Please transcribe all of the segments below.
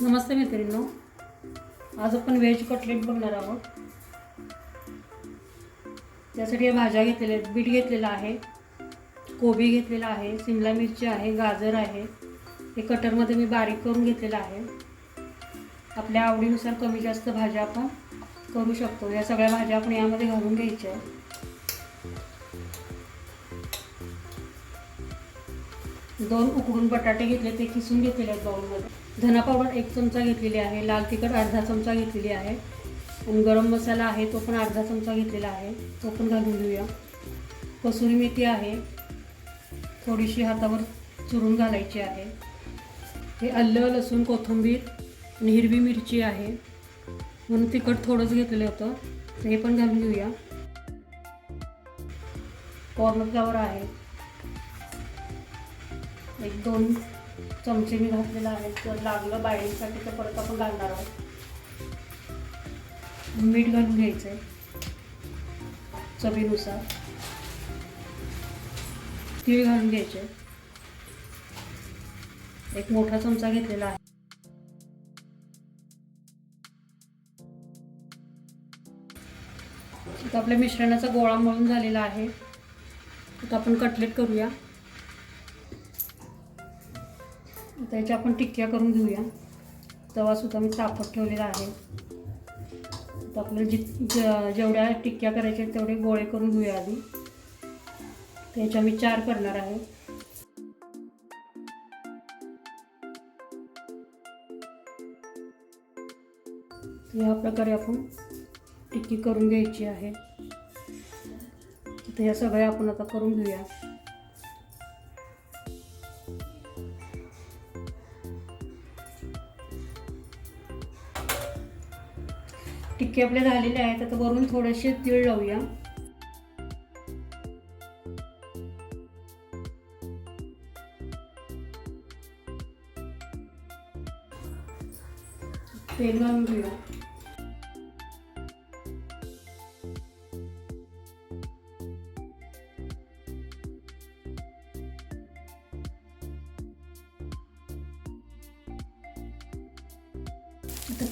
नमस्ते मित्रांनो आज आपण व्हेज कटलेट बघणार आहोत. त्यासाठी या भाज्या घेतलेल्या आहेत बीट घेतलेला आहे कोबी घेतलेला आहे शिमला मिरची आहे गाजर आहे. हे कटरमध्ये मी बारीक करून घेतलेलं आहे. आपल्या आवडीनुसार कमी जास्त भाज्या आपण करू शकतो. या सगळ्या भाज्या आपण यामध्ये घालून घ्यायच्या दोन उकडून बटाटे घेतले ते किसून घेतलेले आहेत बाउलमध्ये धना पावडर एक चमचा घेतलेली आहे लाल तिखट अर्धा चमचा घेतलेली आहे. आणि गरम मसाला आहे तो पण अर्धा चमचा घेतलेला आहे. तो पण घालून घेऊया. कसुरी मेथी आहे. थोडीशी हातावर चुरून घालायची आहे. हे आलं लसूण कोथिंबीर आणि हिरवी मिरची आहे. म्हणून तिखट थोडंच घेतलेलं होतं. तर हे पण घालून घेऊया. कॉर्नफ्लावर आहे. एक दोन चमचे मी घातलेला आहे जर लागलं बायडिंगसाठी तर परत आपण घालणार आहोत. मीठ घालून घ्यायचं आहे चवीनुसार. तीळ घालून घ्यायचे एक मोठा चमचा घेतलेला आहे. आपल्या मिश्रणाचा गोळा मळून झालेला आहे. आता आपण कटलेट करूया. त्याच्या आपण टिक्क्या करून घेऊया. तवासुद्धा मी तापत ठेवलेला आहे. तर आपल्याला जित जेवढ्या टिक्क्या करायच्या आहेत तेवढे गोळे करून घेऊया आधी. त्याच्या मी चार करणार आहे. या प्रकारे आपण टिक्की करून घ्यायची आहे. तर या सगळ्या आपण आता करून घेऊया. टिक्के आपले झालेले आहेत आता वरून थोडेसे तीळ लावूया. तेल घालून घेऊया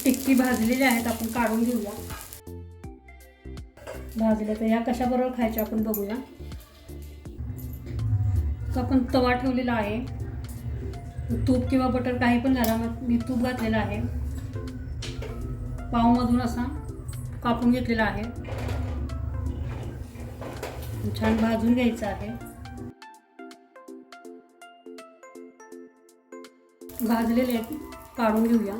टिक्की भाजलेली आहेत आपण काढून घेऊया. भाजल्या तर या कशाबरोबर खायच्या आपण बघूया. तर आपण तवा ठेवलेला आहे. तूप किंवा बटर काही पण घाला मग मी तूप घातलेलं आहे. पावमधून असा कापून घेतलेला आहे. छान भाजून घ्यायचं आहे. भाजलेले आहेत काढून घेऊया.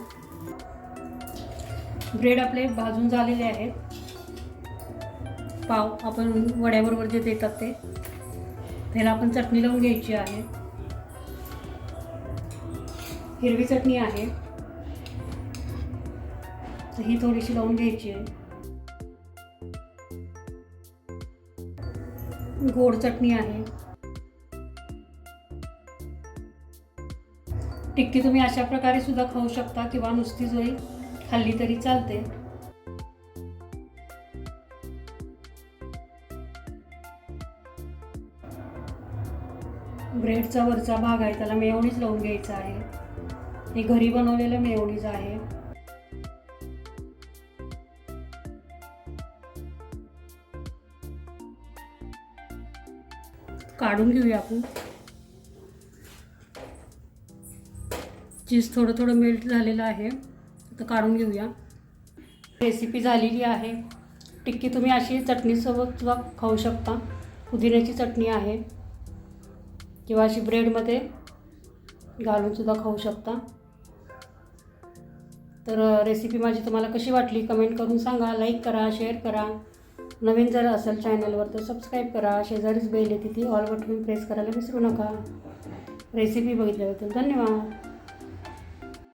ब्रेड आपले भाजून झालेले आहेत. पाव आपण वड्याबरोबर जे देतात ते. त्याला आपण चटणी लावून घ्यायची आहे. हिरवी चटणी आहे. तर ही थोडीशी लावून घ्यायची आहे. गोड चटणी आहे. टिक्की तुम्ही अशा प्रकारे सुद्धा खाऊ शकता किंवा नुसती जरी खाल्ली तरी चालते ब्रेडचा वरचा भाग आहे त्याला मेवणीच लावून घ्यायचा आहे. हे घरी बनवलेलं मेवणीच आहे. काढून घेऊया आपण. चीज थोडं थोडं मेल्ट झालेलं आहे. तर काढून घेऊया. रेसिपी झालेली आहे. टिक्की तुम्ही अशी चटणीसोबत सुद्धा खाऊ शकता. पुदिन्याची चटणी आहे. किंवा अशी ब्रेडमध्ये घालूनसुद्धा खाऊ शकता. तर रेसिपी माझी तुम्हाला कशी वाटली कमेंट करून सांगा. लाईक करा शेअर करा. नवीन जर असेल चॅनलवर तर सबस्क्राईब करा. शेजारीच बेल येते ती. ऑल बटन प्रेस करायला विसरू नका. रेसिपी बघितल्याबद्दल धन्यवाद.